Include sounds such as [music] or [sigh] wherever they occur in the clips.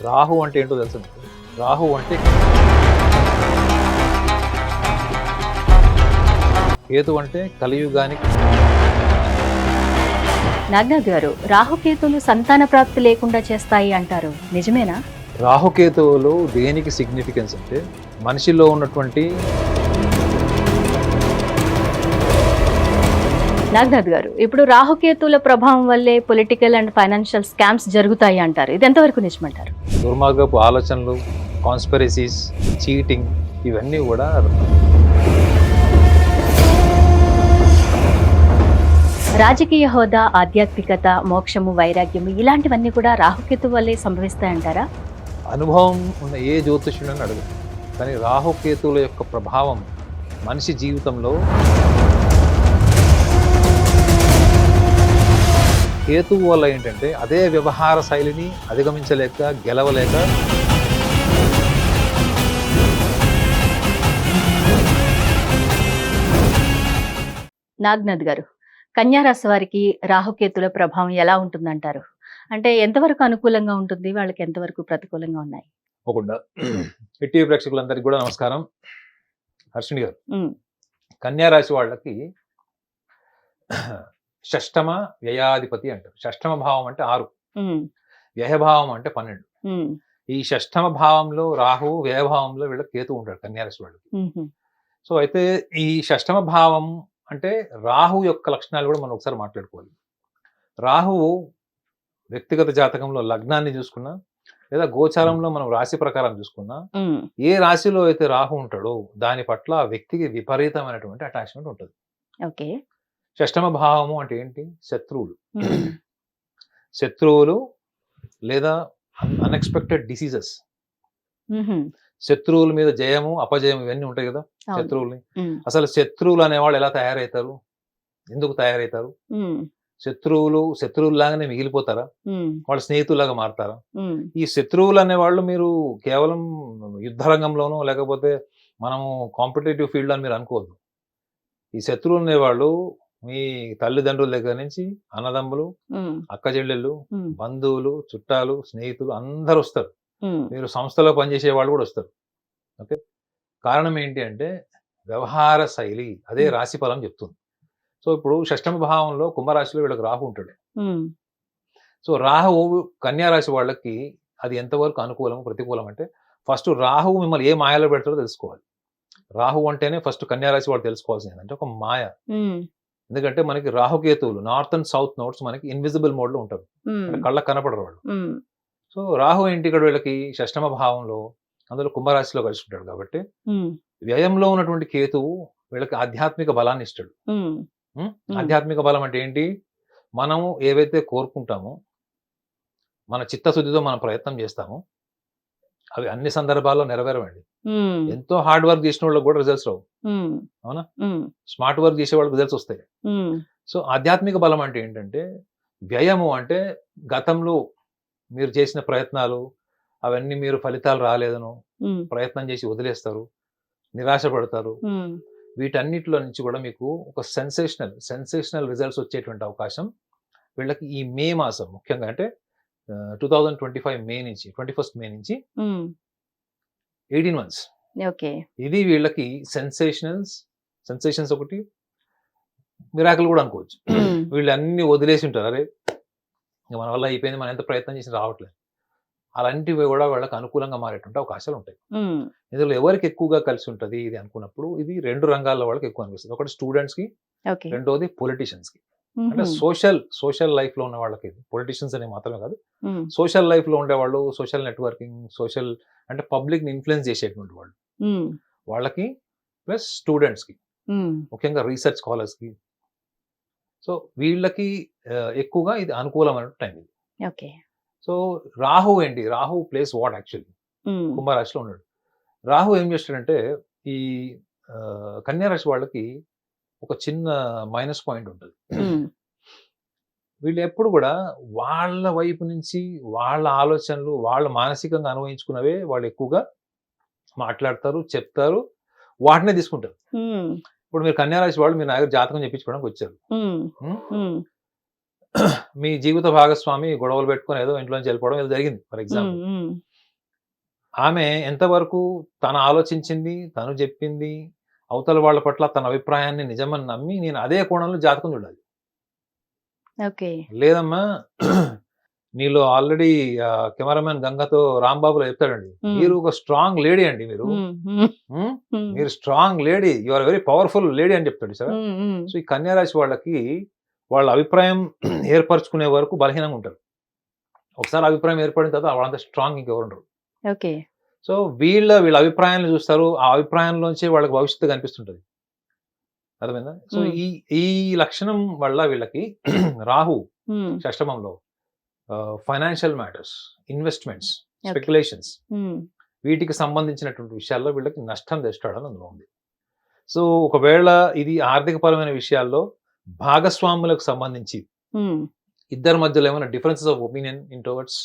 రాహు అంటే ఏంటో తెలుసు? రాహు అంటే కేతు అంటే కలియుగానికి నాగ్నాథ్ గారు రాహుకేతులు సంతాన ప్రాప్తి లేకుండా చేస్తాయి అంటారు నిజమేనా రాహుకేతువులు దేనికి సిగ్నిఫికెన్స్ అంటే మనిషిలో ఉన్నటువంటి నాగ్నాథ్ గారు ఇప్పుడు రాహుకేతుల ప్రభావం వల్లే పొలిటికల్ అండ్ ఫైనాన్షియల్ స్కామ్స్ జరుగుతాయి అంటారు. ఇది ఎంతవరకు నిజమంటారు? దుర్మార్గపు ఆలోచనలు కాన్స్పెరసీస్ చీటింగ్ ఇవన్నీ కూడా రాజకీయ హోదా ఆధ్యాత్మికత మోక్షము వైరాగ్యము ఇలాంటివన్నీ కూడా రాహుకేతు వల్లే సంభవిస్తాయంటారా? అనుభవం ఉన్న ఏ జ్యోతిష్యుడని అడగదు కానీ రాహుకేతువుల యొక్క ప్రభావం మనిషి జీవితంలో కేతువు వల్ల ఏంటంటే అదే వ్యవహార శైలిని అధిగమించలేక గెలవలేక నాగ్నాథ్ గారు కన్యారాశి వారికి రాహుకేతుల ప్రభావం ఎలా ఉంటుందంటారు? అంటే ఎంతవరకు అనుకూలంగా ఉంటుంది? వాళ్ళకి ఎంతవరకు ప్రతికూలంగా ఉన్నాయి? టీవీ ప్రేక్షకులందరికీ కూడా నమస్కారం. హర్షిణి గారు ఉమ్, కన్యా రాశి వాళ్ళకి షష్టమ వ్యయాధిపతి అంటారు. షష్టమ భావం అంటే ఆరు. వ్యయభావం అంటే పన్నెండు. ఈ షష్టమ భావంలో రాహు వ్యయభావంలో వీళ్ళ కేతు ఉంటాడు కన్యారాశి వాళ్ళకి. సో అయితే ఈ షష్టమ భావం అంటే రాహు యొక్క లక్షణాలు కూడా మనం ఒకసారి మాట్లాడుకోవాలి. రాహువు వ్యక్తిగత జాతకంలో లగ్నాన్ని చూసుకున్నా లేదా గోచారంలో మనం రాశి ప్రకారం చూసుకున్నా ఏ రాశిలో అయితే రాహు ఉంటాడో దాని పట్ల ఆ వ్యక్తికి విపరీతమైనటువంటి అటాచ్మెంట్ ఉంటుంది. ఓకే. షష్టమ భావము అంటే ఏంటి? శత్రువులు. శత్రువులు లేదా అన్ఎక్స్పెక్టెడ్ డిసీజెస్ శత్రువుల మీద జయము అపజయం ఇవన్నీ ఉంటాయి కదా. శత్రువుల్ని. అసలు శత్రువులు అనేవాళ్ళు ఎలా తయారవుతారు? ఎందుకు తయారవుతారు? శత్రువులు శత్రువుల్లాగానే మిగిలిపోతారా? వాళ్ళు స్నేహితులాగా మారతారా? ఈ శత్రువులు అనేవాళ్ళు మీరు కేవలం యుద్ధ రంగంలోనూ లేకపోతే మనము కాంపిటేటివ్ ఫీల్డ్ అని మీరు అనుకోవద్దు. ఈ శత్రువులు అనేవాళ్ళు మీ తల్లిదండ్రుల దగ్గర నుంచి అన్నదమ్ములు అక్క చెల్లెళ్ళు బంధువులు చుట్టాలు స్నేహితులు అందరు వస్తారు మీరు సంస్థలో పనిచేసే వాళ్ళు కూడా వస్తారు. ఓకే? కారణం ఏంటి అంటే వ్యవహార శైలి అదే. రాశి ఫలం చెప్తుంది. సో ఇప్పుడు షష్టమ భావంలో కుంభరాశిలో వీళ్ళకి రాహు ఉంటాడు. సో రాహువు కన్యా రాశి వాళ్ళకి అది ఎంతవరకు అనుకూలం ప్రతికూలం అంటే ఫస్ట్ రాహువు మిమ్మల్ని ఏ మాయలో పెడతాడో తెలుసుకోవాలి. రాహు అంటేనే ఫస్ట్ కన్యా రాశి వాళ్ళు తెలుసుకోవాల్సింది ఏంటంటే ఒక మాయ. ఎందుకంటే మనకి రాహుకేతువులు నార్త్ అండ్ సౌత్ నోట్స్ మనకి ఇన్విజిబుల్ మోడ్లో ఉంటారు. కళ్ళకు కనపడరు వాళ్ళు. సో రాహు ఏంటి ఇక్కడ వీళ్ళకి? షష్టమ భావంలో అందులో కుంభరాశిలో కలిసి ఉంటాడు కాబట్టి వ్యయంలో ఉన్నటువంటి కేతువు వీళ్ళకి ఆధ్యాత్మిక బలాన్ని ఇస్తాడు. ఆధ్యాత్మిక బలం అంటే ఏంటి? మనము ఏవైతే కోరుకుంటామో మన చిత్తశుద్ధితో మనం ప్రయత్నం చేస్తామో అవి అన్ని సందర్భాల్లో నెరవేరవండి. ఎంతో హార్డ్ వర్క్ చేసిన వాళ్ళకి కూడా రిజల్ట్స్ రావు. అవునా? స్మార్ట్ వర్క్ చేసే వాళ్ళకి రిజల్ట్స్ వస్తాయి. సో ఆధ్యాత్మిక బలం అంటే ఏంటంటే వ్యయము అంటే గతంలో మీరు చేసిన ప్రయత్నాలు అవన్నీ మీరు ఫలితాలు రాలేదనో ప్రయత్నం చేసి వదిలేస్తారు నిరాశపడతారు. ఉమ్, వీటన్నిటిలో నుంచి కూడా మీకు ఒక సెన్సేషనల్ సెన్సేషనల్ రిజల్ట్స్ వచ్చేటువంటి అవకాశం వీళ్ళకి ఈ మే మాసం ముఖ్యంగా అంటే two thousand twenty five May నుంచి ట్వంటీ ఫస్ట్ మే నుంచి ఎయిటీన్ మంత్స్. ఓకే. ఇది వీళ్ళకి సెన్సేషనల్స్ సెన్సేషన్స్ ఒకటి మిరాకులు కూడా అనుకోవచ్చు. వీళ్ళు అన్ని వదిలేసి ఉంటారు. అరే ఇంక మన వల్ల అయిపోయింది మనం ఎంత ప్రయత్నం చేసి రావట్లేదు. అలాంటివి కూడా వాళ్ళకి అనుకూలంగా మారేటువంటి అవకాశాలు ఉంటాయి. ఇందులో ఎవరికి ఎక్కువగా కలిసి ఉంటుంది ఇది అనుకున్నప్పుడు ఇది రెండు రంగాల్లో వాళ్ళకి ఎక్కువ అనిపిస్తుంది. ఒకటి స్టూడెంట్స్కి రెండోది పొలిటీషియన్స్కి. అంటే సోషల్ సోషల్ లైఫ్లో ఉన్న వాళ్ళకి పొలిటీషియన్స్ అనే మాత్రమే కాదు. సోషల్ లైఫ్లో ఉండేవాళ్ళు సోషల్ నెట్వర్కింగ్ సోషల్ అంటే పబ్లిక్ని ఇన్ఫ్లుయెన్స్ చేసేటువంటి వాళ్ళు. వాళ్ళకి ప్లస్ స్టూడెంట్స్కి ముఖ్యంగా రీసెర్చ్ స్కాలర్స్కి సో వీళ్ళకి ఎక్కువగా ఇది అనుకూలమైన టైం ఇది. ఓకే. సో రాహు ఏంటి? Rahu place what actually? కుంభరాశిలో ఉన్నాడు. రాహు ఏం చేస్తాడంటే ఈ ఆ, కన్యా రాశి వాళ్ళకి ఒక చిన్న మైనస్ పాయింట్ ఉంటుంది. వీళ్ళు ఎప్పుడు కూడా వాళ్ళ వైపు నుంచి వాళ్ళ ఆలోచనలు వాళ్ళ మానసికంగా అనుభవించుకున్నవే వాళ్ళు ఎక్కువగా మాట్లాడతారు చెప్తారు వాటినే తీసుకుంటారు. ఇప్పుడు మీరు కన్యా రాశి వాళ్ళు మీరు నా దగ్గర జాతకం చెప్పించుకోవడానికి వచ్చారు. [clears throat] మీ జీవిత భాగస్వామి గొడవలు పెట్టుకొని ఏదో ఇంట్లోంచి వెళ్ళిపోవడం ఏదో జరిగింది ఫర్ ఎగ్జాంపుల్. ఆమె ఎంతవరకు తను ఆలోచించింది తను చెప్పింది అవతల వాళ్ళ పట్ల తన అభిప్రాయాన్ని నిజమని నమ్మి నేను అదే కోణంలో జాతకం చూడాలి. ఓకే. లేదమ్మా [clears throat] నీలో ఆల్రెడీ కెమెరామెన్ గంగతో రాంబాబులో చెప్తాడండి. మీరు ఒక స్ట్రాంగ్ లేడీ అండి మీరు. మీరు strong lady you are very powerful lady అని చెప్తాడు సార్? సో ఈ కన్యా రాశి వాళ్ళకి వాళ్ళ అభిప్రాయం [clears throat] ఏర్పరచుకునే వరకు బలహీనంగా ఉంటారు. ఒకసారి అభిప్రాయం ఏర్పడిన తర్వాత వాళ్ళంతా స్ట్రాంగ్ ఇంకెవరు ఉండరు. ఓకే. సో వీళ్ళ వీళ్ళ అభిప్రాయాలను చూస్తారు. ఆ అభిప్రాయంలోంచి వాళ్ళకి భవిష్యత్తు కనిపిస్తుంటది. అర్థమైందా? సో. ఈ ఈ లక్షణం వల్ల వీళ్ళకి [clears throat] రాహు షష్టమంలో ఫైనాన్షియల్ మ్యాటర్స్ ఇన్వెస్ట్మెంట్స్. స్పెక్యులేషన్స్ వీటికి సంబంధించినటువంటి విషయాల్లో వీళ్ళకి నష్టం తెస్తాడని అందులో ఉంది. సో ఒకవేళ ఇది ఆర్థికపరమైన విషయాల్లో భాగస్వాములకు సంబంధించి ఇద్దరి మధ్యలో ఏమైనా differences of opinion in towards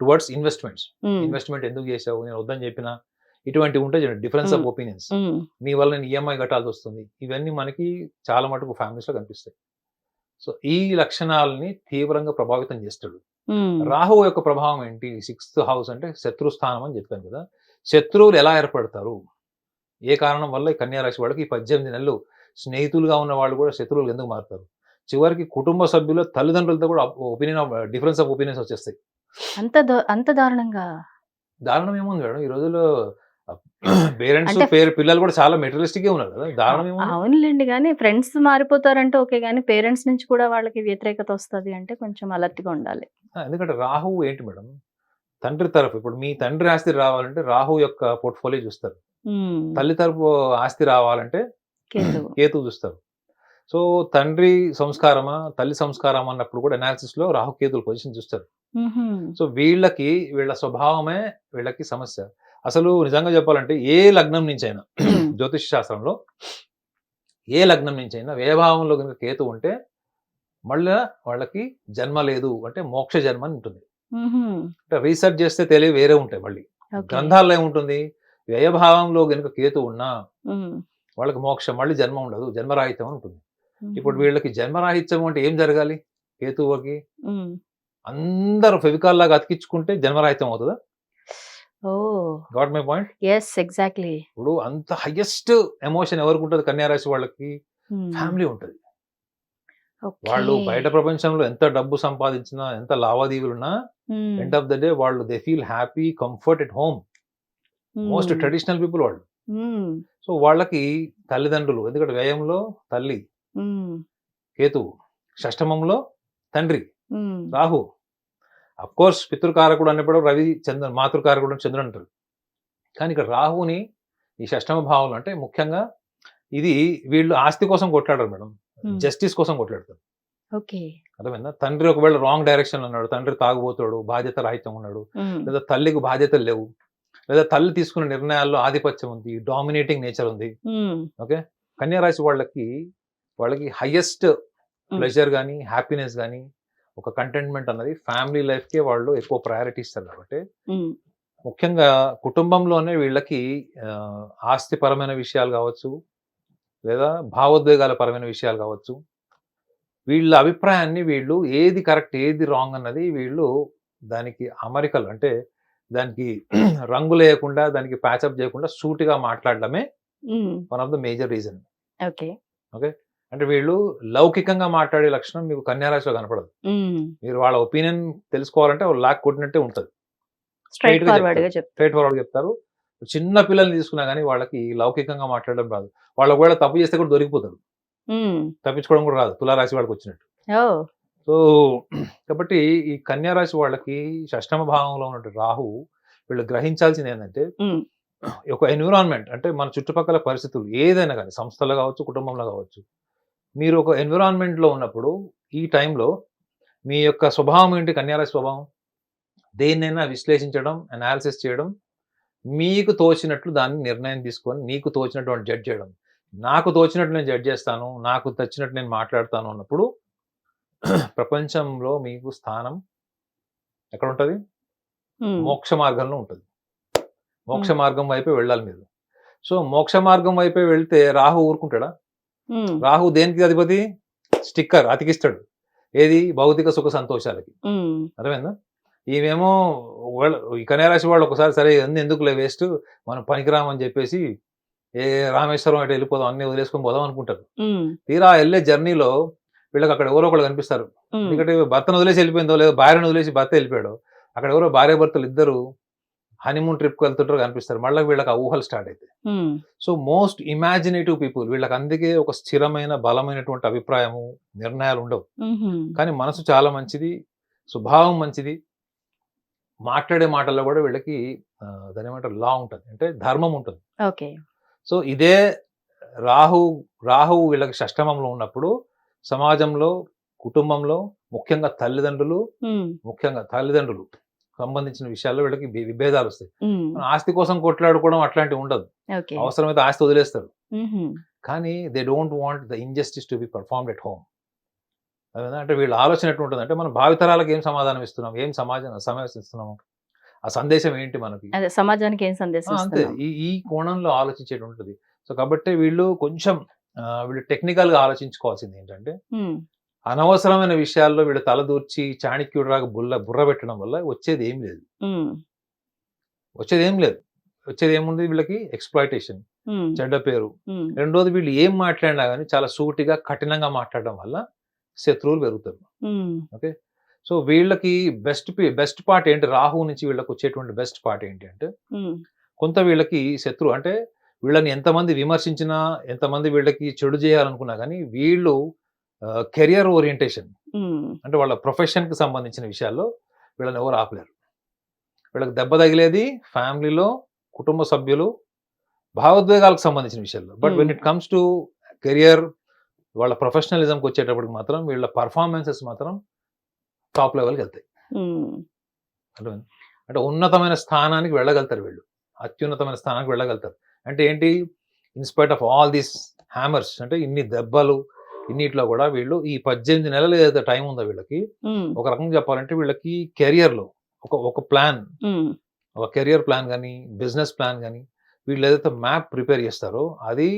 towards investments investment ఎందుకు చేసావు నేను వద్దని చెప్పినా ఇటువంటి ఉంటాయి చూడండి డిఫరెన్స్ ఆఫ్ Hmm. ఒపీనియన్స్ నీ వల్ల నేను ఈఎంఐ కట్టాల్సి వస్తుంది. ఇవన్నీ మనకి చాలా మటుకు families లో కనిపిస్తాయి. సో ఈ లక్షణాలని తీవ్రంగా ప్రభావితం చేస్తాడు. ఉమ్, రాహువు యొక్క ప్రభావం ఏంటి? సిక్స్త్ హౌస్ అంటే శత్రు స్థానం అని చెప్పాను కదా. శత్రువులు ఎలా ఏర్పడతారు? ఏ కారణం వల్ల ఈ కన్యా రాశి వాళ్ళకి ఈ పద్దెనిమిది నెలలు స్నేహితులుగా ఉన్న వాళ్ళు కూడా శత్రువులు ఎందుకు మారుతారు? చివరికి కుటుంబ సభ్యుల తల్లిదండ్రులతో కూడా ఒపీనియన్ డిఫరెన్స్ ఆఫ్ ఒపీనియన్స్ వచ్చేస్తాయి. అంత దా- అంత దారుణంగా? దారుణం ఏముంది మేడం ఈ రోజుల్లో [clears throat] పేరెంట్స్ అంటే- పేరు పిల్లలు కూడా చాలా మెటీరియలిస్టిక్ ఉన్నారు కదా. దారుణం ఏముంది అవునులేండి. కానీ ఫ్రెండ్స్ మారిపోతారంటే ఓకే. కానీ పేరెంట్స్ నుంచి కూడా వాళ్ళకి వ్యతిరేకత వస్తది అంటే కొంచెం అలర్ట్గా ఉండాలి. ఆ, ఎందుకంటే రాహువు ఏంటి మేడం? తండ్రి తరఫు ఇప్పుడు మీ తండ్రి ఆస్తి రావాలంటే రాహు యొక్క పోర్ట్ఫోలియో చూస్తారు. ఉమ్, తల్లి తరపు ఆస్తి రావాలంటే కేతువు. కేతు చూస్తారు. సో తండ్రి సంస్కారమా తల్లి సంస్కారం అన్నప్పుడు కూడా అనాలిసిస్లో రాహు కేతుల పొజిషన్ చూస్తారు సో వీళ్ళకి వీళ్ళ స్వభావమే వీళ్ళకి సమస్య. అసలు నిజంగా చెప్పాలంటే ఏ లగ్నం నుంచి అయినా జ్యోతిష్ శాస్త్రంలో ఏ లగ్నం నుంచి అయినా వ్యయభావంలో కనుక కేతు ఉంటే మళ్ళీ వాళ్ళకి జన్మ లేదు అంటే మోక్ష జన్మ అని ఉంటుంది. అంటే రీసెర్చ్ చేస్తే తెలియ వేరే ఉంటాయి మళ్ళీ. గ్రంథాల్లో ఏముంటుంది? వ్యయభావంలో కనుక కేతు ఉన్నా వాళ్ళకి మోక్షం మళ్ళీ జన్మ ఉండదు జన్మరాహిత్యం అని ఉంటుంది. ఇప్పుడు వీళ్ళకి జన్మరాహిత్యం అంటే ఏం జరగాలి? కేతువుకి అందరూ ఫెవికాల్ లాగా అతికించుకుంటే జన్మరాహిత్యం అవుతుందా? Got my point? Yes exactly ఇప్పుడు అంత హైయెస్ట్ ఎమోషన్ ఎవరికి ఉంటుంది? కన్యారాశి వాళ్ళకి ఫ్యామిలీ ఉంటుంది. వాళ్ళు బయట ప్రపంచంలో ఎంత డబ్బు సంపాదించినా ఎంత లావాదేవీలున్నా ఎండ్ ఆఫ్ ద డే వాళ్ళు they feel happy comfort at home most traditional people వాళ్ళు. సో వాళ్ళకి తల్లిదండ్రులు ఎందుకంటే వ్యయంలో తల్లి కేతువు షష్టమంలో తండ్రి రాహు. అఫ్ కోర్స్ పితృకారకుడు అన్నప్పుడు రవి చంద్ర మాతృకారకుడు చంద్రుడు అంటారు. కానీ ఇక్కడ రాహుని ఈ షష్టమ భావంలో అంటే ముఖ్యంగా ఇది వీళ్ళు ఆస్తి కోసం కొట్లాడరు మేడం. జస్టిస్ కోసం కొట్లాడతారు. అర్థమైందా? తండ్రి ఒకవేళ రాంగ్ డైరెక్షన్ ఉన్నాడు తండ్రి తాగుబోతాడు బాధ్యత రాహిత్యం ఉన్నాడు లేదా తల్లికి బాధ్యతలు లేవు లేదా తల్లి తీసుకున్న నిర్ణయాల్లో ఆధిపత్యం ఉంది డామినేటింగ్ నేచర్ ఉంది. ఓకే? కన్యా రాశి వాళ్ళకి వాళ్ళకి హైయెస్ట్ ప్లెజర్ కానీ హ్యాపీనెస్ కానీ ఒక కంటెంట్మెంట్ అన్నది ఫ్యామిలీ లైఫ్కే వాళ్ళు ఎక్కువ ప్రయారిటీ ఇస్తారు కాబట్టి ముఖ్యంగా కుటుంబంలోనే వీళ్ళకి ఆస్తిపరమైన విషయాలు కావచ్చు లేదా భావోద్వేగాల పరమైన విషయాలు కావచ్చు వీళ్ళ అభిప్రాయాన్ని వీళ్ళు ఏది కరెక్ట్ ఏది రాంగ్ అన్నది వీళ్ళు దానికి అమరికలు అంటే దానికి [clears throat] రంగు లేకుండా దానికి ప్యాచప్ చేయకుండా సూటిగా మాట్లాడడమే one of the major reason okay? అంటే వీళ్ళు లౌకికంగా మాట్లాడే లక్షణం మీకు కన్యారాశిలో కనపడదు. మీరు వాళ్ళ ఒపీనియన్ తెలుసుకోవాలంటే వాళ్ళు లాక్ కొట్టినట్టే ఉంటుంది. స్ట్రైట్ ఫార్వర్డ్ చెప్తారు. చిన్న పిల్లల్ని తీసుకున్నా కానీ వాళ్ళకి లౌకికంగా మాట్లాడడం రాదు. వాళ్ళు ఒకవేళ తప్పు చేస్తే కూడా దొరికిపోతారు. తప్పించుకోవడం కూడా రాదు. తులారాశి వాళ్ళకి వచ్చినట్టు. సో కాబట్టి ఈ కన్యా రాశి వాళ్ళకి షష్టమ భావంలో ఉన్న రాహు వీళ్ళు గ్రహించాల్సింది ఏంటంటే ఒక ఎన్విరాన్మెంట్ అంటే మన చుట్టుపక్కల పరిస్థితులు ఏదైనా కానీ సంస్థలో కావచ్చు కుటుంబంలో కావచ్చు మీరు ఒక environment లో ఉన్నప్పుడు ఈ టైంలో మీ యొక్క స్వభావం ఏంటి? కన్యారాశి స్వభావం? దేన్నైనా విశ్లేషించడం అనాలిసిస్ చేయడం మీకు తోచినట్లు దాన్ని నిర్ణయం తీసుకొని నీకు తోచినటువంటి జడ్జ్ చేయడం. నాకు తోచినట్టు నేను జడ్జ్ చేస్తాను నాకు తచ్చినట్టు నేను మాట్లాడతాను అన్నప్పుడు ప్రపంచంలో మీకు స్థానం ఎక్కడ ఉంటుంది మోక్ష మార్గంలో ఉంటుంది. మోక్ష మార్గం వైపే వెళ్ళాలి మీరు. సో మోక్ష మార్గం వైపే వెళ్తే రాహు ఊరుకుంటాడా? రాహు దేనికి అధిపతి? స్టిక్కర్ అతికిస్తాడు. ఏది? భౌతిక సుఖ సంతోషాలకి. అర్థమైందా? ఈమెమో వాళ్ళ ఈ కన్యారాశి వాళ్ళు ఒకసారి సరే అన్ని ఎందుకులే వేస్ట్? మనం పనికిరామని చెప్పేసి ఏ రామేశ్వరం అటు వెళ్ళిపోదాం అన్ని వదిలేసుకొని పోదాం అనుకుంటారు. తీరా వెళ్ళే జర్నీలో వీళ్ళకి అక్కడ ఎవరో ఒకళ్ళు కనిపిస్తారు. ఎందుకంటే భర్తను వదిలేసి వెళ్ళిపోయిందో లేదా భార్యను వదిలేసి భర్త వెళ్ళిపోయాడు అక్కడ ఎవరో భార్య భర్తలు ఇద్దరు హనీమూన్ ట్రిప్కి వెళ్తుంటారు కనిపిస్తారు. మళ్ళీ వీళ్ళకి ఆ ఊహలు స్టార్ట్ అవుతాయి um, so most imaginative people వీళ్ళకి అందుకే ఒక స్థిరమైన బలమైనటువంటి అభిప్రాయము నిర్ణయాలు ఉండవు. కానీ మనసు చాలా మంచిది స్వభావం మంచిది. మాట్లాడే మాటల్లో కూడా వీళ్ళకి దాని ఏమంటారు? లా ఉంటుంది. అంటే ధర్మం ఉంటుంది. ఓకే. సో ఇదే రాహు రాహువు వీళ్ళకి షష్టమంలో ఉన్నప్పుడు సమాజంలో కుటుంబంలో ముఖ్యంగా తల్లిదండ్రులు ముఖ్యంగా తల్లిదండ్రులు సంబంధించిన విషయాల్లో వీళ్ళకి విభేదాలు వస్తాయి. ఆస్తి కోసం కొట్లాడుకోవడం అట్లాంటివి ఉండదు. అవసరమైతే ఆస్తి వదిలేస్తారు. కానీ they don't want the injustice to be performed at home. అంటే వీళ్ళ ఆలోచన ఎట్లుంటుంది అంటే మనం భావితరాలకు ఏం సమాధానం ఇస్తున్నాం? ఏం సమాజం సమావేశం ఇస్తున్నాము? ఆ సందేశం ఏంటి మనకి? సమాజానికి ఏం సందేశం అంతే. ఇస్తున్నాం? ఈ ఈ కోణంలో ఆలోచించేది ఉంటుంది. సో కాబట్టి వీళ్ళు కొంచెం వీళ్ళు టెక్నికల్గా ఆలోచించుకోవాల్సింది ఏంటంటే అనవసరమైన విషయాల్లో వీళ్ళు తలదూర్చి చాణక్యుడిలాగా బుల్ల బుర్ర పెట్టడం వల్ల వచ్చేది ఏం లేదు. వచ్చేది ఏం లేదు. వచ్చేది ఏముంది వీళ్ళకి? ఎక్స్ప్లాయిటేషన్ చెడ్డ పేరు. రెండోది వీళ్ళు ఏం మాట్లాడినా కానీ చాలా సూటిగా కఠినంగా మాట్లాడడం వల్ల శత్రువులు పెరుగుతారు. ఉమ్, సో వీళ్ళకి బెస్ట్ బెస్ట్ పార్ట్ ఏంటి? రాహు నుంచి వీళ్ళకి వచ్చేటువంటి బెస్ట్ పార్ట్ ఏంటి అంటే కొంత వీళ్ళకి శత్రువు అంటే వీళ్ళని ఎంతమంది విమర్శించినా ఎంతమంది వీళ్ళకి చెడు చేయాలనుకున్నా కానీ వీళ్ళు కెరియర్ ఓరియంటేషన్ అంటే వాళ్ళ ప్రొఫెషన్కి సంబంధించిన విషయాల్లో వీళ్ళని ఎవరు ఆపలేరు. వీళ్ళకి దెబ్బ తగిలేది ఫ్యామిలీలో కుటుంబ సభ్యులు భావోద్వేగాలకు సంబంధించిన విషయాల్లో. But when it comes to career వాళ్ళ ప్రొఫెషనలిజంకి వచ్చేటప్పటికి మాత్రం వీళ్ళ పర్ఫార్మెన్సెస్ మాత్రం టాప్ లెవెల్కి వెళ్తాయి. అర్థమైంది? అంటే ఉన్నతమైన స్థానానికి వెళ్ళగలుగుతారు వీళ్ళు. అత్యున్నతమైన స్థానానికి వెళ్ళగలుగుతారు. అంటే ఏంటి? In spite of all these hammers అంటే ఇన్ని దెబ్బలు ఇన్నిట్లో కూడా వీళ్ళు ఈ పద్దెనిమిది నెలలు ఏదైతే టైం ఉందో వీళ్ళకి ఒక రకంగా చెప్పాలంటే వీళ్ళకి కెరియర్లో ఒక ఒక ప్లాన్ ఒక కెరియర్ ప్లాన్ కానీ బిజినెస్ ప్లాన్ కానీ వీళ్ళు ఏదైతే మ్యాప్ ప్రిపేర్ చేస్తారో అది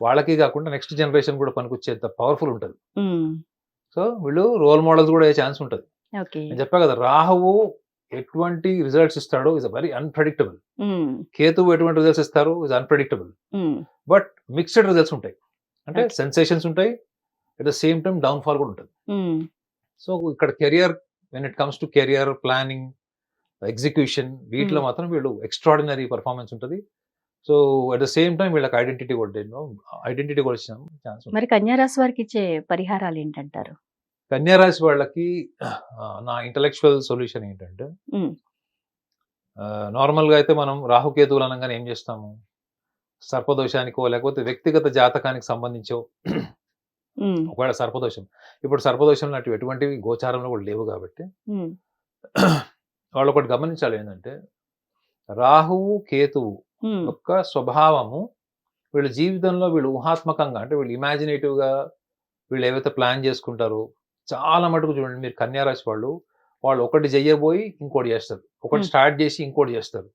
వాళ్ళకి కాకుండా నెక్స్ట్ జనరేషన్ కూడా పనికొచ్చేంత పవర్ఫుల్ ఉంటుంది. సో వీళ్ళు రోల్ మోడల్స్ కూడా అయ్యే ఛాన్స్ ఉంటుంది. నేను చెప్పా కదా రాహువు ఎటువంటి రిజల్ట్స్ ఇస్తాడో ఇస్ వెరీ అన్ప్రెడిక్టబుల్ కేతువు ఎటువంటి రిజల్ట్స్ ఇస్తారు is unpredictable but mixed results ఉంటాయి. అంటే. సెన్సేషన్స్ ఉంటాయి at the same time downfall కూడా ఉంటుంది. సో ఇక్కడ career when it comes to career planning execution వీటిలో Hmm. మాత్రం వీళ్ళు ఎక్స్ట్రాడినరీ పర్ఫార్మెన్స్ ఉంటుంది. So at the same time వీళ్ళకి ఐడెంటిటీ కూడా ఐడెంటిటీ కూడా వచ్చిన ఛాన్స్ మరి కన్యారాశి వారికి ఇచ్చే పరిహారాలు ఏంటంటారు? కన్యారాశి వాళ్ళకి నా ఇంటలెక్చువల్ సొల్యూషన్ ఏంటంటే Hmm. నార్మల్గా అయితే మనం రాహుకేతువులు అనగానే ఏం చేస్తాము? సర్పదోషానికో లేకపోతే వ్యక్తిగత జాతకానికి సంబంధించో ఒకవేళ సర్పదోషం. ఇప్పుడు సర్పదోషం లాంటివి ఎటువంటివి గోచారంలో కూడా లేవు కాబట్టి [clears throat] వాళ్ళు ఒకటి గమనించాలి ఏంటంటే రాహువు కేతువు యొక్క స్వభావము వీళ్ళ జీవితంలో వీళ్ళు ఊహాత్మకంగా అంటే వీళ్ళు ఇమాజినేటివ్గా వీళ్ళు ఏవైతే ప్లాన్ చేసుకుంటారో చాలా మటుకు చూడండి మీరు కన్యారాశి వాళ్ళు వాళ్ళు ఒకటి చెయ్యబోయి ఇంకోటి చేస్తారు. ఒకటి. స్టార్ట్ చేసి ఇంకోటి చేస్తారు.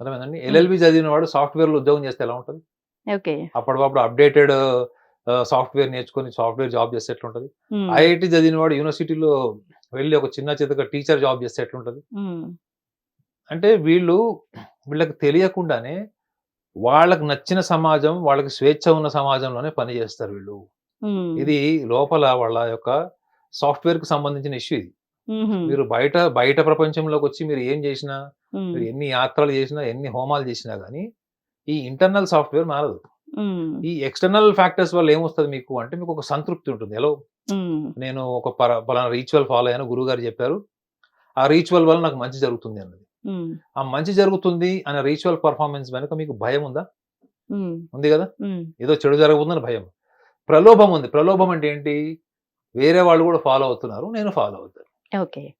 అర్థమైందండి? ఎల్ఎల్బి చదివిన వాడు సాఫ్ట్వేర్లో ఉద్యోగం చేస్తే ఎలా ఉంటుంది? అప్పటికప్పుడు అప్డేటెడ్ సాఫ్ట్వేర్ నేర్చుకొని సాఫ్ట్వేర్ జాబ్ చేస్తే ఎట్లుంటుంది? ఐఐటి చదివిన వాడు యూనివర్సిటీలో వెళ్ళి ఒక చిన్న చితక టీచర్ జాబ్ చేస్తే ఎట్లుంటుంది? అంటే వీళ్ళు వీళ్ళకి తెలియకుండానే వాళ్ళకి నచ్చిన సమాజం వాళ్ళకి స్వేచ్ఛ ఉన్న సమాజంలోనే పని చేస్తారు వీళ్ళు. ఇది లోపల వాళ్ళ యొక్క సాఫ్ట్వేర్కి సంబంధించిన ఇష్యూ ఇది. మీరు బయట బయట ప్రపంచంలోకి వచ్చి మీరు ఏం చేసినా మీరు ఎన్ని యాత్రలు చేసినా ఎన్ని హోమాలు చేసినా కానీ ఈ ఇంటర్నల్ సాఫ్ట్వేర్ మారదు. ఈ ఎక్స్టర్నల్ ఫ్యాక్టర్స్ వల్ల ఏమొస్తుంది మీకు? అంటే మీకు ఒక సంతృప్తి ఉంటుంది. ఎలా నేను ఒక పలానా రీచువల్ ఫాలో అయ్యాను గురువు గారు చెప్పారు. ఆ రీచువల్ వల్ల నాకు మంచి జరుగుతుంది అన్నది. ఆ మంచి జరుగుతుంది అనే రీచువల్ పర్ఫార్మెన్స్ వెనుక మీకు భయం ఉందా? ఉంది కదా? ఏదో చెడు జరగబోతుందని భయం. ప్రలోభం ఉంది. ప్రలోభం అంటే ఏంటి? వేరే వాళ్ళు కూడా ఫాలో అవుతున్నారు నేను ఫాలో అవుతాను. ఓకే.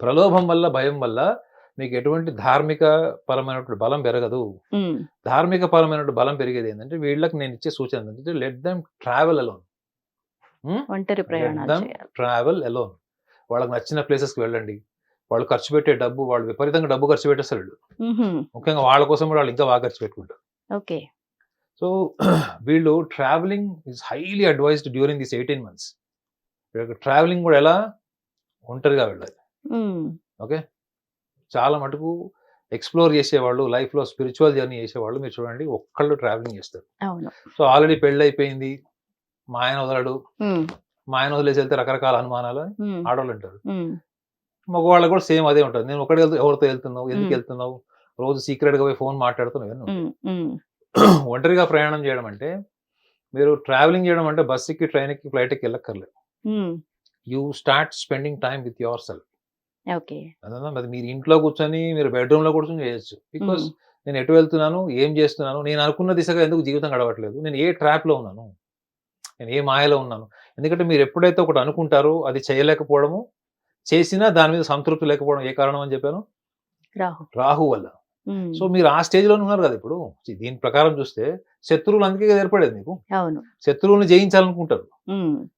ప్రలోభం వల్ల భయం వల్ల మీకు ఎటువంటి ధార్మిక పరమైనటువంటి బలం పెరగదు. ధార్మిక పరమైనటువంటి బలం పెరిగేది ఏంటంటే వీళ్ళకి నేను ఇచ్చే సూచన ఏంటంటే లెట్ దెమ్ ట్రావెల్ అలోన్. ఒంటరి చేయాలి. Travel alone. వాళ్ళకి నచ్చిన ప్లేసెస్కి వెళ్ళండి. వాళ్ళు ఖర్చు పెట్టే డబ్బు వాళ్ళు విపరీతంగా డబ్బు ఖర్చు పెట్టేస్తారు ముఖ్యంగా వాళ్ళ కోసం కూడా వాళ్ళు ఇంకా బాగా ఖర్చు పెట్టుకుంటారు. ఓకే. సో [clears throat] వీళ్ళు travelling is highly advised during this eighteen months. Travelling కూడా ఎలా? ఒంటరిగా వెళ్ళాలి. ఓకే? చాలా మటుకు ఎక్స్ప్లోర్ చేసేవాళ్ళు లైఫ్లో స్పిరిచువల్ జర్నీ చేసేవాళ్ళు మీరు చూడండి ఒక్కళ్ళు ట్రావెలింగ్ చేస్తారు. సో ఆల్రెడీ పెళ్ళి అయిపోయింది మా ఆయన వదలడు మా ఆయన వదిలేసి వెళ్తే రకరకాల అనుమానాలు ఆడవాళ్ళు ఉమ్, మగవాళ్ళకు కూడా సేమ్ అదే ఉంటుంది. నేను ఒకటి వెళ్తూ ఎవరితో వెళ్తున్నావు ఎందుకు. వెళ్తున్నావు రోజు సీక్రెట్గా పోయి ఫోన్ మాట్లాడుతున్నావు [clears throat] ఒంటరిగా ప్రయాణం చేయడం అంటే మీరు ట్రావెలింగ్ చేయడం అంటే బస్ ఎక్కి ట్రైన్ ఎక్కి ఫ్లైట్ ఎక్కి వెళ్ళక్కర్లేదు you start spending time with yourself. Okay. అదన్నా మరి ఇంట్లో కూర్చొని మీరు బెడ్రూమ్లో కూర్చొని చేయొచ్చు. బికాస్ నేను ఎటు వెళ్తున్నాను ఏం చేస్తున్నాను నేను అనుకున్న దిశగా ఎందుకు జీవితం గడవట్లేదు నేను ఏ ట్రాప్లో ఉన్నాను నేను ఏ మాయలో ఉన్నాను. ఎందుకంటే మీరు ఎప్పుడైతే ఒకటి అనుకుంటారో అది చేయలేకపోవడము చేసినా దాని మీద సంతృప్తి లేకపోవడం ఏ కారణం అని చెప్పాను? రాహు. వల్ల. సో మీరు ఆ స్టేజ్లో ఉన్నారు కదా ఇప్పుడు. దీని ప్రకారం చూస్తే శత్రువులు అందుకే ఏర్పడేది మీకు. శత్రువులను జయించాలనుకుంటారు.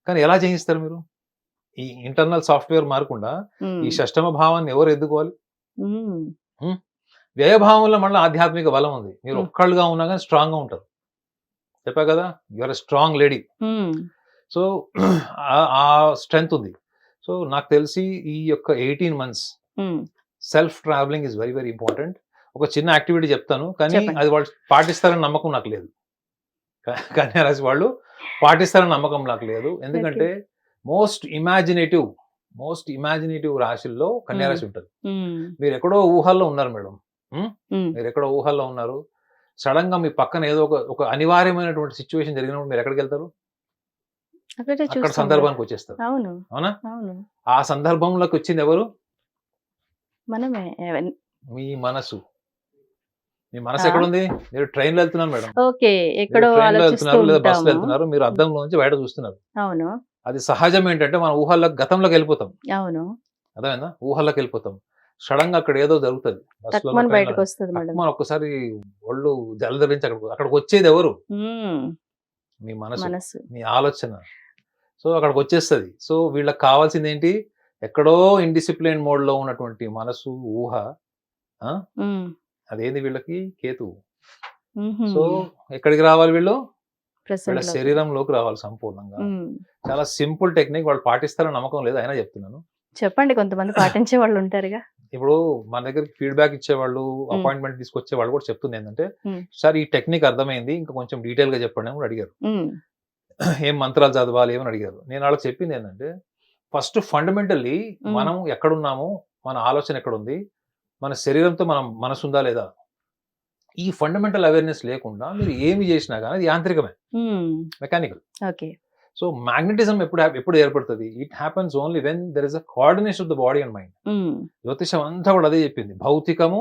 కానీ ఎలా జయిస్తారు మీరు? ఈ ఇంటర్నల్ సాఫ్ట్వేర్ మారకుండా ఈ షష్టమ భావాన్ని ఎవరు ఎద్దుకోవాలి ఉమ్, వ్యయభావంలో మళ్ళీ ఆధ్యాత్మిక బలం ఉంది. మీరు. ఒక్కళ్ళుగా ఉన్నా కానీ స్ట్రాంగ్గా ఉంటారు. చెప్పా కదా? Your strong lady. సో ఆ స్ట్రెంగ్త్ ఉంది. సో నాకు తెలిసి ఈ యొక్క eighteen months self travelling is very very important. ఒక చిన్న యాక్టివిటీ చెప్తాను. కానీ. అది వాళ్ళు పాటిస్తారని నమ్మకం నాకు లేదు. కన్యారాశి వాళ్ళు పాటిస్తారని నమ్మకం నాకు లేదు. ఎందుకంటే మోస్ట్ ఇమాజినేటివ్ మోస్ట్ ఇమాజినేటివ్ రాశుల్లో కన్యారాశి ఉంటుంది. మీరు ఎక్కడో ఊహల్లో ఉన్నారు మేడం. మీరు ఎక్కడో ఊహల్లో ఉన్నారు. సడన్గా మీ పక్కన ఏదో ఒక ఒక అనివార్యమైనటువంటి సిచ్యువేషన్ జరిగినప్పుడు మీరు ఎక్కడికి వెళ్తారు? అక్కడే సందర్భానికి వచ్చేస్తారు. అవును. ఆ సందర్భంలోకి వచ్చింది ఎవరు? మనమే. మీ మనసు. మీ మనసు ఆ. ఎక్కడుంది? మీరు ట్రైన్లో వెళ్తున్నారు మేడం. ఓకే. ఎక్కడో ట్రైన్లో ఆలోచిస్తూ వెళ్తున్నారు లేదా ఉంటాము. వెళ్తున్నారు మీరు అద్దంలో నుంచి బయట చూస్తున్నారు. అవును. అది సహజం ఏంటంటే మన ఊహల్లో గతంలోకి వెళ్ళిపోతాం. అవును. అర్థమైందా? ఊహల్లోకి వెళ్ళిపోతాం. సడన్గా అక్కడ ఏదో జరుగుతుంది. బయటకు వస్తుంది తక్కువని ఒక్కసారి ఒళ్ళు జలధరించి అక్కడికి అక్కడికి వచ్చేది ఎవరు? మీ మనసు. మీ ఆలోచన. సో అక్కడికి వచ్చేస్తుంది. సో వీళ్ళకి కావాల్సింది ఏంటి ఎక్కడో ఇండిసిప్లిన్ మోడ్లో ఉన్నటువంటి మనసు ఊహ అదేంది వీళ్ళకి? కేతు. సో ఎక్కడికి రావాలి వీళ్ళు? వీళ్ళ. శరీరంలోకి రావాలి సంపూర్ణంగా. చాలా సింపుల్ టెక్నిక్ వాళ్ళు పాటిస్తారని నమ్మకం లేదు అయినా చెప్తున్నాను. చెప్పండి కొంతమంది పాటించే వాళ్ళు ఉంటారుగా. ఇప్పుడు మన దగ్గరికి ఫీడ్బ్యాక్ ఇచ్చేవాళ్ళు అపాయింట్మెంట్ తీసుకొచ్చే వాళ్ళు కూడా చెప్తుంది ఏంటంటే. సార్ ఈ టెక్నిక్ అర్థమైంది ఇంకా కొంచెం డీటెయిల్గా చెప్పండి అని అడిగారు. [clears throat] ఏం మంత్రాలు చదవాలి ఏమని అడిగారు. నేను వాళ్ళకి చెప్పింది ఏంటంటే ఫస్ట్ ఫండమెంటల్లీ. మనం ఎక్కడున్నాము మన ఆలోచన ఎక్కడుంది మన శరీరంతో మనం మనసు ఉందా లేదా ఈ ఫండమెంటల్ అవేర్నెస్ లేకుండా మీరు ఏమి చేసినా కానీ అది యాంత్రికమే. Mechanical okay. సో మ్యాగ్నెటిజం ఎప్పుడు ఎప్పుడు ఏర్పడుతుంది? It happens only when there is a coordination of the body and mind జ్యోతిషం అంతా కూడా అదే చెప్పింది. భౌతికము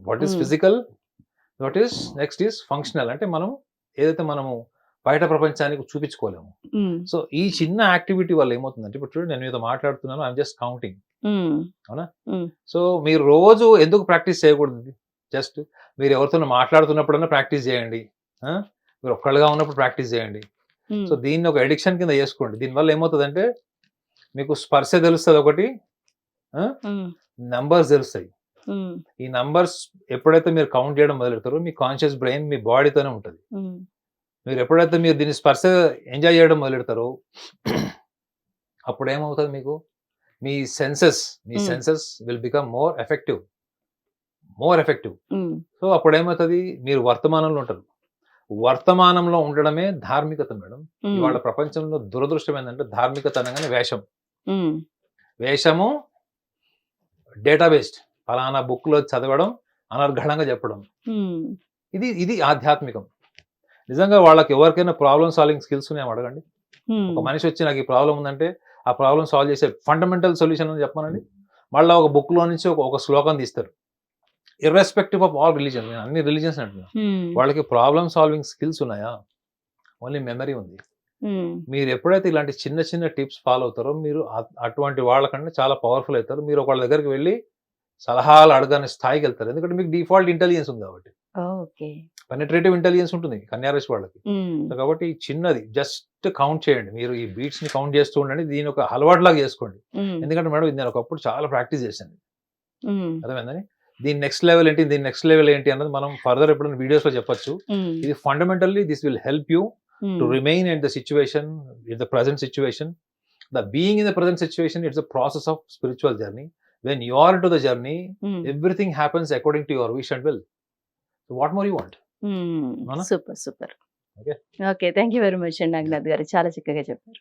what is. Physical what is next is functional అంటే మనం ఏదైతే మనము బయట ప్రపంచానికి చూపించుకోలేము. సో ఈ చిన్న యాక్టివిటీ వల్ల ఏమవుతుందంటే ఇప్పుడు చూడండి నేను మీతో మాట్లాడుతున్నాను I'm just counting um, so మీరు రోజు ఎందుకు ప్రాక్టీస్ చేయకూడదు జస్ట్ మీరు ఎవరితో మాట్లాడుతున్నప్పుడన్నా ప్రాక్టీస్ చేయండి? మీరు ఒక్కళ్ళుగా ఉన్నప్పుడు ప్రాక్టీస్ చేయండి. సో దీన్ని ఒక ఎడిక్షన్ కింద చేసుకోండి. దీనివల్ల ఏమవుతుందంటే మీకు స్పర్శ తెలుస్తుంది ఒకటి నంబర్స్ తెలుస్తాయి. ఈ నంబర్స్ ఎప్పుడైతే మీరు కౌంట్ చేయడం మొదలెడతారో మీ కాన్షియస్ బ్రెయిన్ మీ బాడీతోనే ఉంటుంది. మీరు ఎప్పుడైతే మీరు దీన్ని స్పర్శ ఎంజాయ్ చేయడం మొదలెడతారో అప్పుడు ఏమవుతుంది మీకు? మీ senses me. Senses will become more effective. More effective. So అప్పుడు ఏమవుతుంది మీరు వర్తమానంలో ఉంటారు. వర్తమానంలో ఉండడమే ధార్మికత మేడం. ఇవాళ ప్రపంచంలో దురదృష్టం ఏంటంటే ధార్మికత అనగానే వేషం. వేషము డేటాబేస్డ్. ఫలానా బుక్లో చదవడం అనర్ఘళంగా చెప్పడం. ఇది ఇది ఆధ్యాత్మికం. నిజంగా వాళ్ళకి ఎవరికైనా ప్రాబ్లమ్ సాల్వింగ్ స్కిల్స్ ఉన్నాయో అడగండి. ఒక మనిషి వచ్చి నాకు ఈ ప్రాబ్లం ఉందంటే ఆ ప్రాబ్లం సాల్వ్ చేసే ఫండమెంటల్ సొల్యూషన్ అని చెప్పమనండి. మళ్ళీ ఒక book లో నుంచి ఒక ఒక శ్లోకం తీస్తారు. ఇర్రెస్పెక్టివ్ ఆఫ్ ఆల్ రిలీజన్ నేను అన్ని రిలీజన్స్ అంటున్నాను ఉమ్, వాళ్ళకి ప్రాబ్లమ్ సాల్వింగ్ స్కిల్స్ ఉన్నాయా? ఓన్లీ మెమరీ ఉంది. ఉమ్, మీరు ఎప్పుడైతే ఇలాంటి చిన్న చిన్న టిప్స్ ఫాలో అవుతారో మీరు అటువంటి వాళ్ళకంటే చాలా పవర్ఫుల్ అవుతారు. మీరు వాళ్ళ దగ్గరికి వెళ్ళి సలహాలు అడగని స్థాయికి వెళ్తారు. ఎందుకంటే మీకు డిఫాల్ట్ ఇంటెలిజెన్స్ ఉంది కాబట్టి. పెనట్రేటివ్ ఇంటెలిజెన్స్ ఉంటుంది కన్యారాశి వాళ్ళకి. సో కాబట్టి చిన్నది జస్ట్ కౌంట్ చేయండి. మీరు ఈ బీట్స్ని కౌంట్ చేస్తూ ఉండండి. దీని ఒక అలవాటు లాగా చేసుకోండి ఎందుకంటే మేడం నేను ఒకప్పుడు చాలా ప్రాక్టీస్ చేశాను. అర్థమైందని దీని నెక్స్ట్ లెవెల్ ఏంటి దీని నెక్స్ట్ లెవెల్ ఏంటి అన్నది మనం ఫర్దర్ ఎప్పుడైనా వీడియోస్లో చెప్పొచ్చు ఇది fundamentally this will help you situation in the present situation the being in the present situation it's a process of spiritual journey when you are into the journey um, everything happens according to your wish and will so what more you want um, అవునా? Super super Okay. Okay thank you very much అండి నాగనాథ్ గారు చాలా చక్కగా చెప్పారు